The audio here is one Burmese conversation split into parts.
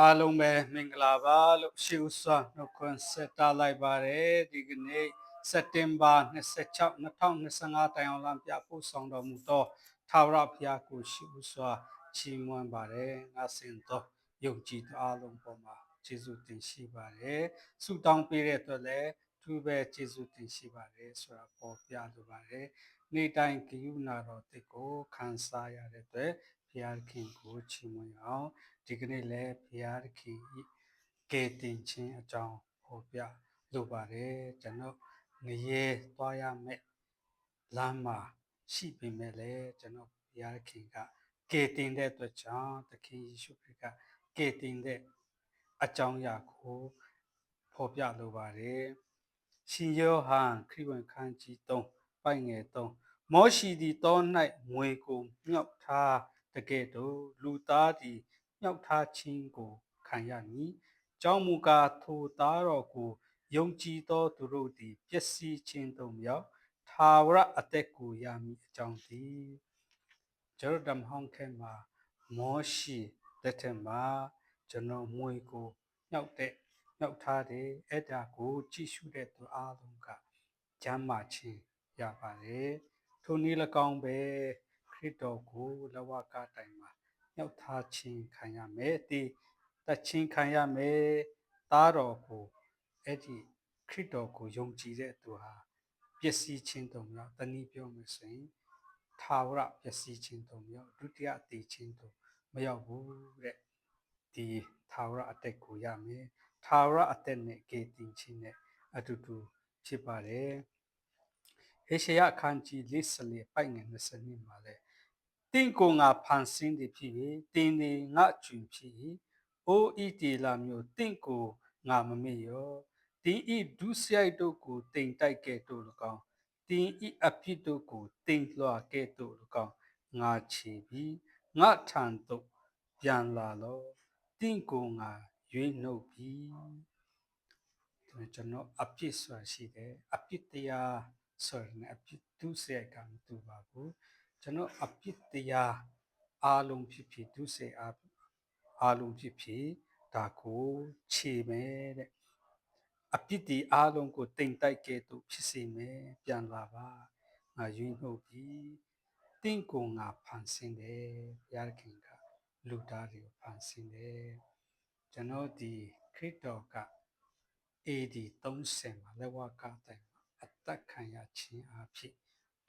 အားလုံးပဲမင်္ဂလာပါလို့ရှေးဥစွာနှုတ်ခွန်းဆက်တာလိုက်ပါတယ်ဒီကနေ့စက်တင်ဘာ26 2025တိုင်အောင်လမ်းပြပို့ဆောင်တော်မူသောသာဝရဘုရားကိုရှေးဥစွာချီးမွမ်းပါတယ်ငါစင်သောယုံကြည်သောအားလုံးပေါ်မှာကျေးဇူးတင်ရှိပါတယ်ဆုတောင်းပေးတဲ့အတွက်လည်းသူပဲကျေးဇူးတင်ရှိပါတယ်ဆိုတာပေါ်ပြလိုပါတယ်နေ့တိုင်းဂိယူနာတော်တစ်ကိုခံစားရတဲ့အတွက် ဘုရားခင်ကိုချီးမွမ်းအောင်ဒီကနေ့လည်းဘုရားခင်ဤကယ်တင်ခြင်းအကြောင်းဟောပြလိုပါတယ်ကျွန်တော်ငရေသွားရမယ်လမ်းမှာရှိပေမဲ့လည်းကျွန်တော်ဘုရားခင်ကကယ်တင်တဲ့အတွက်ကြောင့်သခင်ယေရှုခရစ်ကကယ်တင်တဲ့အကြောင်းအရာကိုဖော်ပြလိုပါတယ်ရှင်ယောဟန်ခရစ်ဝင်ခန်းကြီး3ပိုင်ငယ်3မောရှိသည်တော၌ငွေကိုမြောက်ထား တကဲ့သို့လူသားသည်မြောက်ထားခြင်းကိုခံရမည်။ကြောင့်မူကားထိုသားတော်ကိုယုံကြည်သောသူတို့သည်ပျက်စီးခြင်းသို့မြောက်ထာဝရအသက်ကိုရမည်အကြောင်းသည်ဂျေရဒမ်ဟောင်းခဲမှာမောရှိတဲ့ထက်မှာကျွန်တော်မွေကိုမြောက်တဲ့မြောက်ထားတယ်အဲ့ဒါကိုကြည့်ရှုတဲ့သူအားလုံးကကျမ်းမာခြင်းရပါတယ်ထိုနည်း၎င်းပဲ ခရစ်တော်ကိုလဝကတိုင်မှာမြောက်ထားခြင်းခံရမယ်ဒီတချင်းခံရမယ်သားတော်ကိုအဲ့ဒီခရစ်တော်ကိုယုံကြည်တဲ့သူဟာပျက်စီးခြင်းတုံမြောက်တနည်းပြောမယ်ဆိုရင်ထာဝရပျက်စီးခြင်းတုံမြောက်ဒုတိယတည်ခြင်းတုံမရောက်ဘူးတဲ့ဒီထာဝရအသက်ကိုရမယ်ထာဝရအသက်နဲ့ကေတင်ခြင်းနဲ့အတူတူဖြစ်ပါတယ်ဟေရှယအခန်းကြီး44ပိုက်ငယ်20မှာလဲတ င့်ကိုငါဖန်ဆင်းသည်ဖြစ်၍တင်းနေငါကျွင်ဖြစ်၏အိုဤတီလာမျိုးတင့်ကိုငါမမေ့ရောတင်းဤဒုစရိုက်တို့ကိုတိမ်တိုက်ကဲ့သို့၎င်းတင်းဤအဖြစ်တို့ကိုတိမ်လွှာကဲ့သို့၎င်းငါချီပြီးငါထံသို့ပြန်လာလောတင့်ကိုငါရွေးနှုတ်ပြီးကျွန်တော်အပြစ်ဆွာရှိတယ်အပြစ်တရားဆိုရင်အပြစ်ဒုစရိုက်ကမတူပါဘူး ကျွန်တော်အပြစ်တရားအားလုံးဖြစ်ဖြစ်ဒုစရိုက်အားအားလုံးဖြစ်ဖြစ်ဒါကိုခြေမယ်တဲ့အပြစ်ဒီအားလုံးကိုတိမ်တိုက်ကဲ့သို့ဖြစ်စေမယ်ပြန်လာပါငါယွင်းနှုတ်ပြီးတင့်ကိုငါဖန်ဆင်းတယ်ဘုရားခင်ကလူသားတွေကိုဖန်ဆင်းတယ်ကျွန်တော်ဒီခရစ်တော်က AD 30မှာလက်ဝါးကတိုင်မှာအသက်ခံရခြင်းအဖြစ်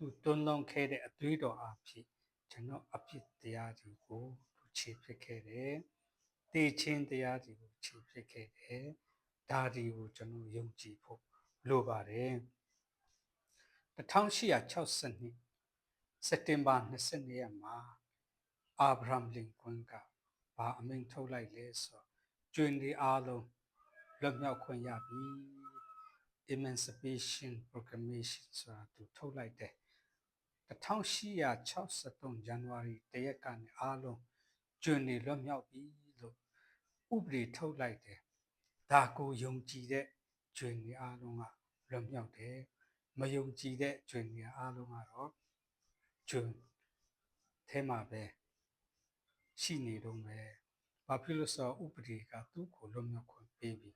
သူတွန်းလုံးခဲ့တဲ့အသွေးတော်အဖြစ်ကျွန်တော်အဖြစ်တရားတွေကိုသူခြေဖြစ်ခဲ့တယ်။တေချင်းတရားတွေကိုခြေဖြစ်ခဲ့တယ်။ဒါတွေကိုကျွန်တော်ယုံကြည်ဖို့လိုပါတယ်။1862စက်တင်ဘာ22ရက်မှာအာဗြဟံလင်ကွန်းကဘာအမိန့်ထုတ်လိုက်လဲဆိုကျွင်းဒီအားလုံးလွတ်မြောက်ခွင့်ရပြီ Emancipation Proclamation ဆိုတာသူထုတ်လိုက်တယ် 1863ဇန်နဝါရီတရက်ကနေအားလုံးကျွန်းနေလွတ်မြောက်ပြီလို့ဥပဒေထုတ်လိုက်တယ်ဒါကိုယုံကြည်တဲ့ကျွန်းနေအားလုံးကလွတ်မြောက်တယ်မယုံကြည်တဲ့ကျွန်းနေအားလုံးကတော့ကျွန်းထဲမှာပဲရှိနေတော့မယ်ဘာဖြစ်လို့ဆိုဥပဒေကသူ့ကိုလွတ်မြောက်ခွင့်ပေးပြီ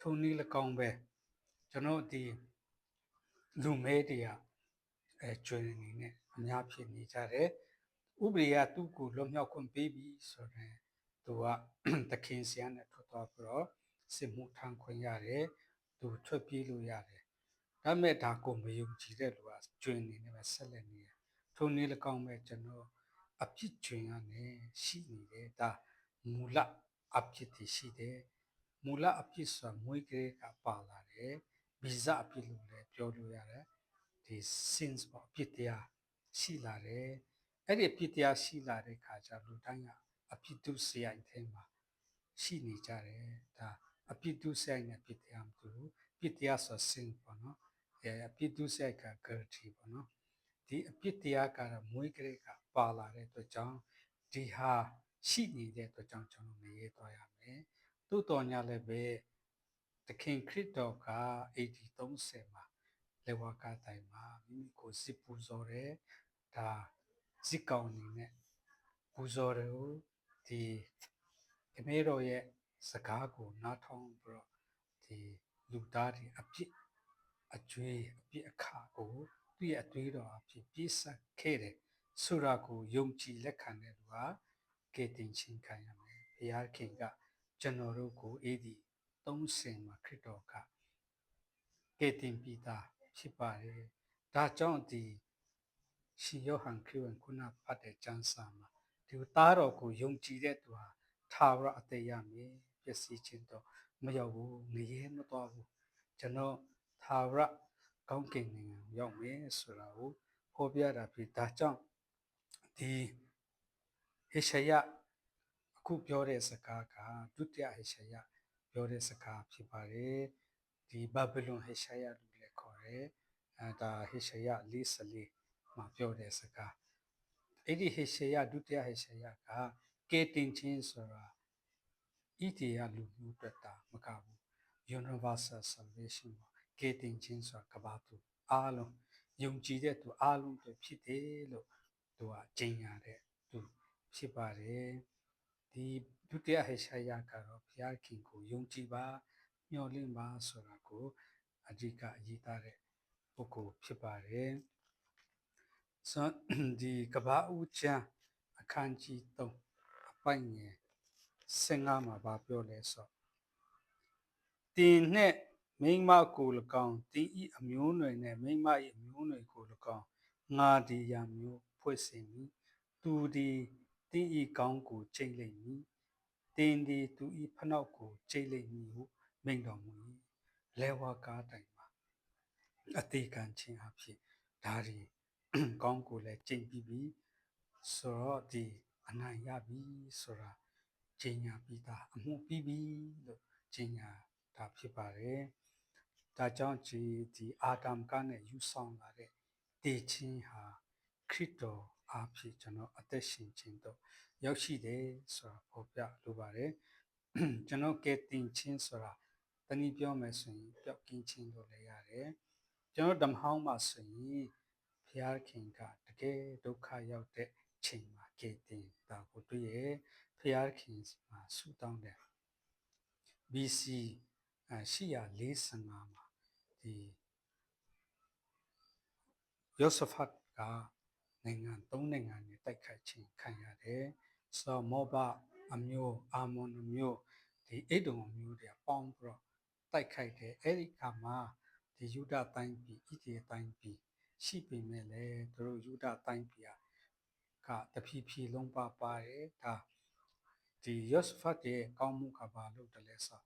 ထုံနည်း၎င်းပဲကျွန်တော်ဒီလူမဲတွေက အဲကျွေးနေနဲ့အများဖြစ်နေကြတယ်ဥပဒေကသူ့ကိုလွတ်မြောက်ခွင့်ပေးပြီဆိုတော့သူကတခင်ဆရာနဲ့ထွက်သွားပြီးတော့စစ်မှုထမ်းခွင့်ရတယ်သူထွက်ပြေးလို့ရတယ်ဒါမဲ့ဒါကိုမယုံကြည်တဲ့လူကကျွင်းနေနေပဲဆက်လက်နေတယ်ထုံနည်း၎င်းပဲကျွန်တော်အပြစ်ကျွင်းရနေရှိနေတယ်ဒါမူလအပြစ်တည်ရှိတယ်မူလအပြစ်ဆိုတာမွေးကလေးကပါလာတယ်ဗီဇအပြစ်လို့လည်းပြောလို့ရတယ် ဒီ sins ပေါ့အပြစ်တရားရှိလာတယ်အဲ့ဒီအပြစ်တရားရှိလာတဲ့ခါကျလူတိုင်းကအပြစ်ဒုစရိုက်ထဲမှာရှိနေကြတယ်ဒါအပြစ်ဒုစရိုက်နဲ့အပြစ်တရားမတူဘူးအပြစ်တရားဆို sin ပေါ့နော်အဲအပြစ်ဒုစရိုက်က guilty ပေါ့နော်ဒီအပြစ်တရားကတော့မွေးကလေးကပါလာတဲ့အတွက်ကြောင့်ဒီဟာရှိနေတဲ့အတွက်ကြောင့်ကျွန်တော်မရေးသွားရမယ်သို့တော်ညာလည်းပဲသခင်ခရစ်တော်က AD 30မှာ လေဝါကတိုင်မှာမိမိကိုစစ်ပူဇော်တယ်ဒါစစ်ကောင်အနေနဲ့ပူဇော်တယ်ဒီခမေတော်ရဲ့စကားကိုနားထောင်ပြီးတော့ဒီလူသားတွေအပြစ်အကျွေးအပြစ်အခါကိုသူ့ရဲ့အသွေးတော်အဖြစ်ပြည့်စက်ခဲ့တယ်ဆိုတာကိုယုံကြည်လက်ခံတဲ့လူဟာကယ်တင်ခြင်းခံရမယ်ဘုရားခင်ကကျွန်တော်တို့ကိုအေးဒီ30မှာခရစ်တော်ကကယ်တင်ပြီးသား ဖြစ်ပါတယ်ဒါကြောင့်ဒီရှင်ယောဟန်ခရစ်ဝင်ခုနဖတ်တဲ့ကျမ်းစာမှာဒီသားတော်ကိုယုံကြည်တဲ့သူဟာထာဝရအသက်ရမယ်ပျက်စီးခြင်းတော့မရောက်ဘူးငရဲမတော်ဘူးကျွန်တော်ထာဝရကောင်းကင်နိုင်ငံရောက်မယ်ဆိုတာကိုဖော်ပြတာဖြစ်ဒါကြောင့်ဒီဟေရှယအခုပြောတဲ့စကားကဒုတိယဟေရှယပြောတဲ့စကားဖြစ်ပါတယ်ဒီဘဗလုန်ဟေရှယ လို့လည်းခေါ်တယ်အဲဒါဟေရှယ44မှာပြောတဲ့စကားအဲ့ဒီဟေရှယဒုတိယဟေရှယကကေတင်ချင်းဆိုတာဣတိယလူမျိုးအတွက်တာမကဘူး universal salvation ပေါ့ကေတင်ချင်းဆိုတာကဘာသူအားလုံးယုံကြည်တဲ့သူအားလုံးတွေဖြစ်တယ်လို့သူကကျင့်ရတဲ့သူဖြစ်ပါတယ်ဒီဒုတိယဟေရှာယကတော့ဘုရားခင်ကိုယုံကြည်ပါမျှော်လင့်ပါဆိုတာကို အဓိကအရေးသားတဲ့ပုဂ္ဂိုလ်ဖြစ်ပါတယ်ဆိုဒီကဘာဦးချမ်းအခန်းကြီး3အပိုင်ငယ်15မှာဗာပြောလဲဆိုတင်နဲ့မိမကို၎င်းတင်ဤအမျိုးနွယ်နဲ့မိမ၏အမျိုးနွယ်ကို၎င်းငါဒီရာမျိုးဖွဲ့စင်မည်သူဒီတင်ဤကောင်းကိုချိန်လိမ့်မည်တင်ဒီသူဤဖနှောက်ကိုချိန်လိမ့်မည်ဟုမိန့်တော်မူ၏ လဲဝါကားတိုင်မှာအသေးခံခြင်းအဖြစ်ဒါဒီကောင်းကိုလည်းချိန်ပြီးပြီဆိုတော့ဒီအနိုင်ရပြီဆိုတာချိန်ညာပြီးသားအမှုပြီးပြီလို့ချိန်ညာဒါဖြစ်ပါတယ်။ဒါကြောင့်ဒီဒီအာဒမ်ကနဲ့ယူဆောင်လာတဲ့တည်ခြင်းဟာခရစ်တော်အားဖြင့်ကျွန်တော်အသက်ရှင်ခြင်းတော့ရောက်ရှိတယ်ဆိုတာပေါ်ပြလိုပါတယ်။ကျွန်တော်ကဲတင်ခြင်းဆိုတာ တနည်းပြောမယ်ဆိုရင်ပျောက်ကင်းခြင်းလို့လည်းရတယ်။ကျွန်တော်ဓမ္မဟောင်းမှာဆိုရင်ဘုရားခင်ကတကယ်ဒုက္ခရောက်တဲ့ချိန်မှာကဲတင်တာကိုတွေ့ရဘုရားခင်မှာဆုတောင်းတယ် BC 845မှာဒီယောဆဖတ်ကနိုင်ငံ၃နိုင်ငံနဲ့တိုက်ခိုက်ခြင်းခံရတယ်။ဆိုမောဘအမျိုးအာမွန်အမျိုးဒီအိဒုံအမျိုးတွေပေါင်းပြီးတော့ တိုက်ခိုက်တယ်။အဲ့ဒီခါမှာဒီယူဒတိုင်းပြည်ဣတိတိုင်းပြည်ရှိပေမဲ့လည်းသူတို့ယူဒတိုင်းပြည်ကတဖြည်းဖြည်းလုံးပါပါတယ်။ဒါဒီယောဆဖတ်ရဲ့ကောင်းမှုကဘာလို့တလဲဆို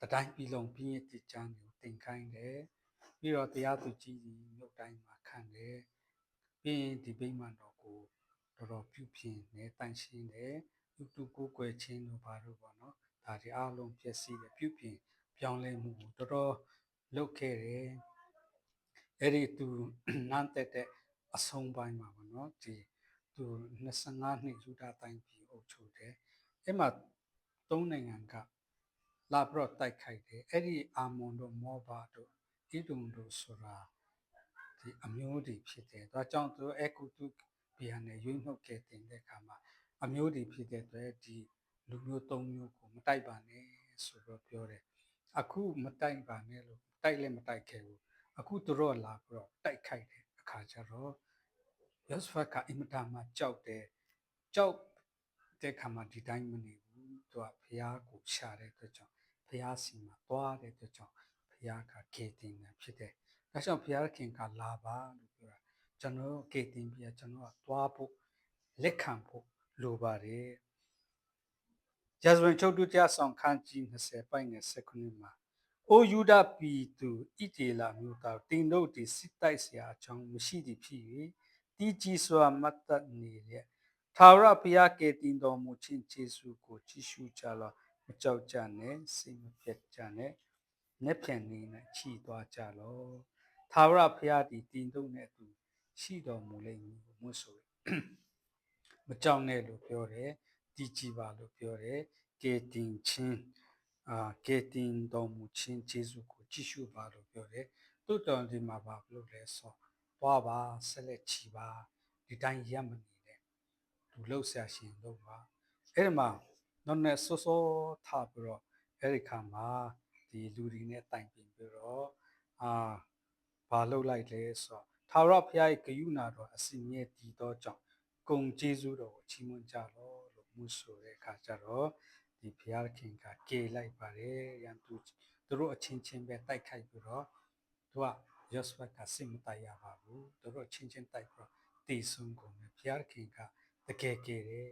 တတိုင်းပြည်လုံးပြည့်တည်ချမ်းကိုတင်ခိုင်းတယ်ပြီးတော့တရားသူကြီးကြီးမြို့တိုင်းမှာခံတယ်ပြီးရင်ဒီဗိမာန်တော်ကိုတော်တော်ပြုပြင်နေတန်ရှင်းတယ်လူတူကိုကိုွယ်ချင်းတို့ဘာလို့ပေါ့နော်ဒါဒီအားလုံးပြည့်စည်တယ်ပြုပြင် ပြောင်းလဲမှုကိုတော်တော်လုပ်ခဲ့တယ်အဲ့ဒီသူနန်းတက်တဲ့အဆုံးပိုင်းမှာပေါ့နော်ဒီသူ25နှစ်ယူဒတိုင်းပြည်အုပ်ချုပ်တယ်အဲ့မှာသုံးနိုင်ငံကလာပြီးတော့တိုက်ခိုက်တယ်အဲ့ဒီအာမွန်တို့မောဘာတို့ဣဒုံတို့ဆိုတာဒီအမျိုးတွေဖြစ်တယ်ဒါကြောင့်သူအကုတုဘီဟန်နဲ့ရွေးနှုတ်ခဲ့တဲ့အခါမှာအမျိုးတွေဖြစ်တဲ့အတွက်ဒီလူမျိုးသုံးမျိုးကိုမတိုက်ပါနဲ့ဆိုတော့ပြောတယ် အခုမတိုက်ပါနဲ့လို့တိုက်လည်းမတိုက်ခဲ့ဘူးအခုသူတို့လာပြီးတော့တိုက်ခိုက်တဲ့အခါကျတော့ယောစဖတ်ကအင်မတန်မှကြောက်တယ်ကြောက်တဲ့ခါမှာဒီတိုင်းမနေဘူးသူကဘုရားကိုရှာတဲ့အတွက်ကြောင့်ဘုရားစီမှာသွားတဲ့အတွက်ကြောင့်ဘုရားကကေတင်တယ်ဖြစ်တယ်။ဒါကြောင့်ဘုရားခင်ကလာပါလို့ပြောတာကျွန်တော်ကေတင်ပြီးကျွန်တော်ကသွားဖို့လက်ခံဖို့လိုပါတယ်။ ဂျာဇဝင်ချုပ်တုကြဆောင်ခန်းကြီး20ပိုင်ငယ်19မှာအိုယူဒပီသူဣတေလာမြို့သားတင်တို့ဒီစစ်တိုက်စရာအကြောင်းမရှိသည်ဖြစ်၍တီကြီးစွာမတ်တနေလျက်ထာဝရဘုရားကယ်တင်တော်မူခြင်းကျေးဇူးကိုကြည်ရှုကြလောမကြောက်ကြနဲ့စိတ်မပြတ်ကြနဲ့လက်ဖြန်နေနဲ့ချီသွားကြလောထာဝရဘုရားဒီတင်တုံနဲ့သူရှိတော်မူလိမ့်မည်ကိုမွတ်ဆိုမကြောက်နဲ့လို့ပြောတယ် တည်ကြည်ပါလို့ပြောတယ်ကယ်တင်ခြင်းအာကယ်တင်တော်မူခြင်းကျေးဇူးကိုကြည်ရှုပါလို့ပြောတယ်တုတ်တော်ဒီမှာပါလို့လဲဆိုသွားပါဆက်လက်ချီပါဒီတိုင်းရပ်မနေနဲ့သူလှုပ်ရှားရှင်လုပ်ပါအဲ့ဒီမှာနောက်နဲ့စောစောထားပြီးတော့အဲ့ဒီခါမှာဒီလူတွေနဲ့တိုင်ပင်ပြီးတော့အာဘာလုပ်လိုက်လဲဆိုတော့ထာဝရဘုရားရဲ့ဂရုဏာတော်အစီအမြဲတည်သောကြောင့်ဂုံကျေးဇူးတော်ကိုချီးမွမ်းကြလော့လို့ မှုဆိုတဲ့အခါကျတော့ဒီဘုရားခင်ကကေလိုက်ပါတယ်ရန်သူသူတို့အချင်းချင်းပဲတိုက်ခိုက်ပြီးတော့သူကယောစဖတ်ကစစ်မတိုက်ရပါဘူးသူတို့ချင်းချင်းတိုက်ပြီးတော့တီဆုံးကုန်တယ်ဘုရားခင်ကတကယ်ကေတယ်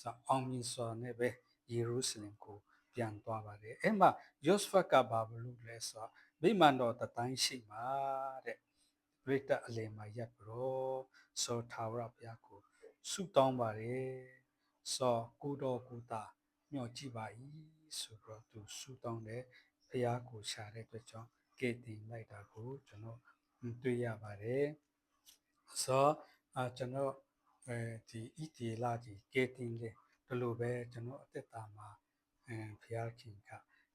ဆိုအောင်မြင်စွာနဲ့ပဲယေရုရှလင်ကိုပြန်သွားပါတယ်အဲ့မှာယောစဖတ်ကဘာလို့လဲဆိုတော့မိမန်တော်တတိုင်းရှိမှာတဲ့ပရိသတ်အလယ်မှာရပ်ပြီးတော့စောထာဝရဘုရားကိုဆုတောင်းပါတယ် စောကိုတော်ကိုတာမျှော်ကြည့်ပါ၏ဆိုတော့သူဆုတောင်းတယ်ဘုရားကိုရှာတဲ့အတွက်ကြောင့်ကဲတင်လိုက်တာကိုကျွန်တော်တွေ့ရပါတယ်ဆိုတော့ကျွန်တော်အဲဒီဣတိလာကြီးကဲတင်တယ်ဒီလိုပဲကျွန်တော်အသက်တာမှာအဲဘုရားခင်က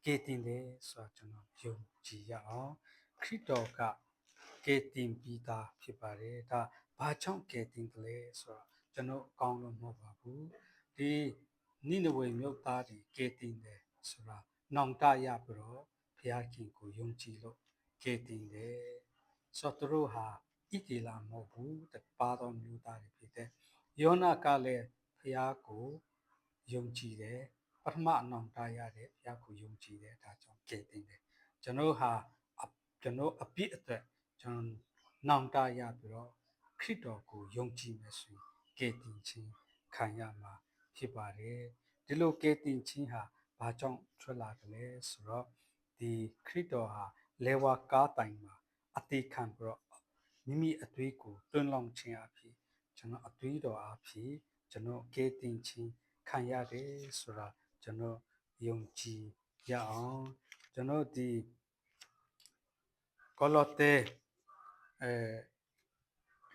ကဲတင်တယ်ဆိုတော့ကျွန်တော်ယုံကြည်ရအောင်ခရစ်တော်ကကဲတင်ပြီးသားဖြစ်ပါတယ်ဒါဘာကြောင့်ကဲတင်တယ်လဲဆိုတော့ကျွန်တော်အကောင်းလို့မဟုတ်ပါဘူး ဒီနိနဝေမြို့သားတွေကဲတင်တယ်ဆိုတာနောင်တရပြီးတော့ဘုရားခင်ကိုယုံကြည်လို့ကဲတင်တယ်ဆိုတော့သူတို့ဟာဣတိလာမဟုတ်ဘူးတပါတော်မျိုးသားတွေဖြစ်တဲ့ယောနာကလည်းဘုရားကိုယုံကြည်တယ်ပထမအနောင်တရတယ်ဘုရားကိုယုံကြည်တယ်ဒါကြောင့်ကဲတင်တယ်ကျွန်တော်ဟာကျွန်တော်အပြစ်အတွက်ကျွန်တော်နောင်တရပြီးတော့ခရစ်တော်ကိုယုံကြည်မယ်ဆိုရင်ကဲတင်ခြင်းခံရမှာ ဖြစ်ပါတယ်ဒီလိုကဲတင်ခြင်းဟာဘာကြောင့်ထွက်လာတယ်လဲဆိုတော့ဒီခရစ်တော်ဟာလေဝါကားတိုင်မှာအသေးခံပြီးတော့မိမိအသွေးကိုတွန်းလောင်းခြင်းအဖြစ်ကျွန်တော်အသွေးတော်အဖြစ်ကျွန်တော်ကဲတင်ခြင်းခံရတယ်ဆိုတာကျွန်တော်ယုံကြည်ရအောင်ကျွန်တော်ဒီကောလောသဲအဲ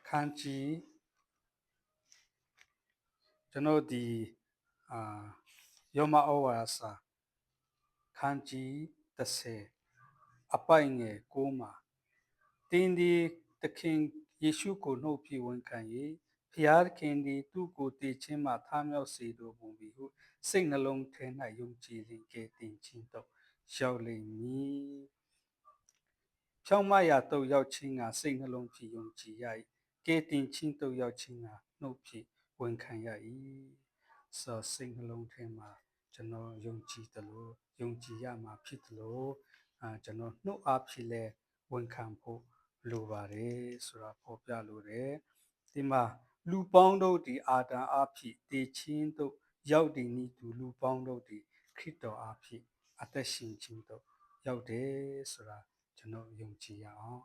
ခန်းကြီး ကျွန်တော်ဒီအာယောမဩဝါဒစာခန်းကြီး30အပိုင်ငယ်6မှာတင်းဒီသခင်ယေရှုကိုနှုတ်ပြဝန်ခံ၍ဖျားခင်ဒီသူ့ကိုတည်ခြင်းမှထားမြောက်စေတော်မူပြီဟုစိတ်နှလုံးထဲ၌ယုံကြည်လင်ကဲတင်ခြင်းတော့ရောက်လိမ့်မည်ဖြောင်းမရာတော့ရောက်ခြင်းကစိတ်နှလုံးဖြင့်ယုံကြည်ရ၏ကဲတင်ခြင်းတော့ရောက်ခြင်းကနှုတ်ဖြင့် ဝန်ခံရ၏စောစိတ်နှလုံးထဲမှာကျွန်တော်ယုံကြည်တယ်လို့ယုံကြည်ရမှာဖြစ်တယ်လို့အာကျွန်တော်နှုတ်အားဖြင့်လဲဝန်ခံဖို့လိုပါတယ်ဆိုတာပေါ်ပြလိုတယ်ဒီမှာလူပေါင်းတို့ဒီအာတန်အားဖြင့်တည်ချင်းတို့ရောက်တည်နည်းသူလူပေါင်းတို့ဒီခရစ်တော်အားဖြင့်အသက်ရှင်ခြင်းတို့ရောက်တယ်ဆိုတာကျွန်တော်ယုံကြည်ရအောင်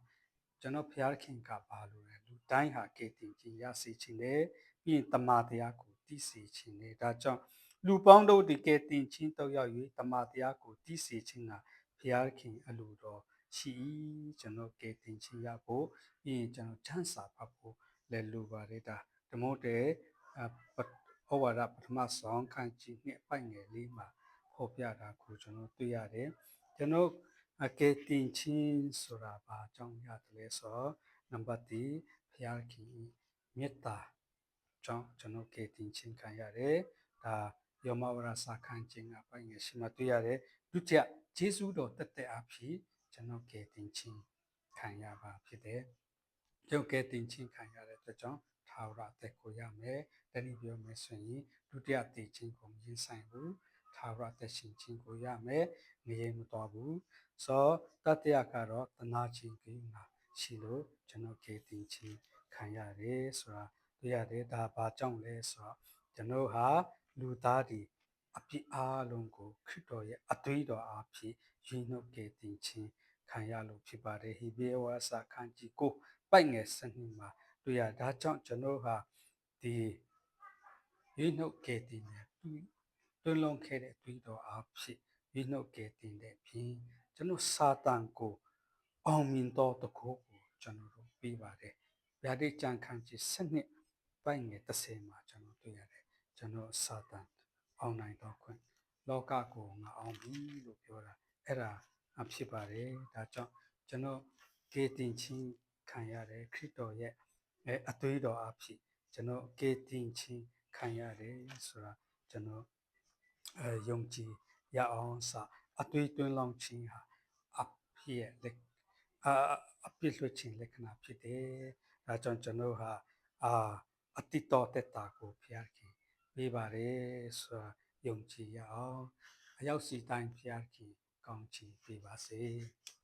ကျွန်တော်ဖျားခင်ကပါလို့လေလူတိုင်းဟာကဲတင်ခြင်းရစေခြင်းနဲ့ ပြီးရင်တမန်တရားကိုတည်စေခြင်းနဲ့ဒါကြောင့်လူပေါင်းတို့ဒီကဲတင်ခြင်းတော့ရောက်၍တမန်တရားကိုတည်စေခြင်းကဖျားခင်အလိုတော်ရှိကျွန်တော်ကဲတင်ခြင်းရဖို့ပြီးရင်ကျွန်တော်ချမ်းသာပါဖို့လည်းလိုပါတယ်ဒါဓမ္မတဲ့ဩဝါဒပထမဆောင်ခန်းကြီးနှစ်ပိုက်ငယ်လေးမှာဖော်ပြတာကိုကျွန်တော်တွေ့ရတယ်ကျွန်တော်အကဲတင်ချင်းဆိုတာဘာကြောင့်ရတယ်လဲဆိုတော့နံပါတ်1ဘုရားခင်မေတ္တာ ကြောင့်ကျွန်တော်ကဲတင်ချင်းခံရတယ်ဒါယောမဝရစာခန်းချင်းကပိုင်ငယ်ရှိမှတွေ့ရတယ်ဒုတိယဂျေဇုတော်တက်တဲ့အဖြစ်ကျွန်တော်ကဲတင်ချင်းခံရပါဖြစ်တယ်ရုပ်ကဲတင်ချင်းခံရတဲ့အတွက်ကြောင့်ထာဝရအသက်ကိုရမယ်တနည်းပြောမယ်ဆိုရင်ဒုတိယတည်ခြင်းကိုမြင်ဆိုင်ဘူးထာဝရသက်ရှင်ခြင်းကိုရမယ်ငရေမတော်ဘူးဆိုတတရကတော့တနာခြင်းကိန်းမှာရှိလို့ကျွန်တော်ကေတင်ခြင်းခံရတယ်ဆိုတာ တွေ့ရတယ်ဒါဘာကြောင့်လဲဆိုတော့ကျွန်တော်ဟာလူသားဒီအပြစ်အားလုံးကိုခရစ်တော်ရဲ့အသွေးတော်အားဖြင့်ရင်းနှုတ်ကေတင်ခြင်းခံရလို့ဖြစ်ပါတယ်ဟေဘဲဝါစာခန်းကြီးကိုပိုက်ငယ်စနစ်မှာတွေ့ရဒါကြောင့်ကျွန်တော်ဟာဒီရင်းနှုတ်ကေတင်နဲ့တွန်းလုံးခဲ့တဲ့အသွေးတော်အားဖြင့်ရင်းနှုတ်ကေတင်တဲ့ဖြင့်ကျွန်တော်စာတန်ကိုအောင်မြင်သောတကုတ်ကိုကျွန်တော်တို့ပြီးပါတယ်ဗျာဒိတ်ကြံခံကြီးစနစ် ပိုက်ငယ်30မှာကျွန်တော်တွေ့ရတယ်ကျွန်တော်စာတန်အောင်နိုင်တော့ခွင့်လောကကိုငါအောင်ပြီလို့ပြောတာအဲ့ဒါအဖြစ်ပါတယ်ဒါကြောင့်ကျွန်တော်ကေတင်ချင်းခံရတယ်ခရစ်တော်ရဲ့အသွေးတော်အဖြစ်ကျွန်တော်ကေတင်ချင်းခံရတယ်ဆိုတာကျွန်တော်အဲယုံကြည်ရအောင်စအသွေးသွင်းလောင်းခြင်းဟာအဖြစ်ရဲ့လက်အာအပြစ်လွှတ်ခြင်းလက္ခဏာဖြစ်တယ်ဒါကြောင့်ကျွန်တော်ဟာအာ အတိတော်တက်တာကိုဖျားခင်ပေးပါတယ်ဆိုတာယုံကြည်ရအောင်အရောက်စီတိုင်းဖျားခင်ကောင်းချီးပေးပါစေ။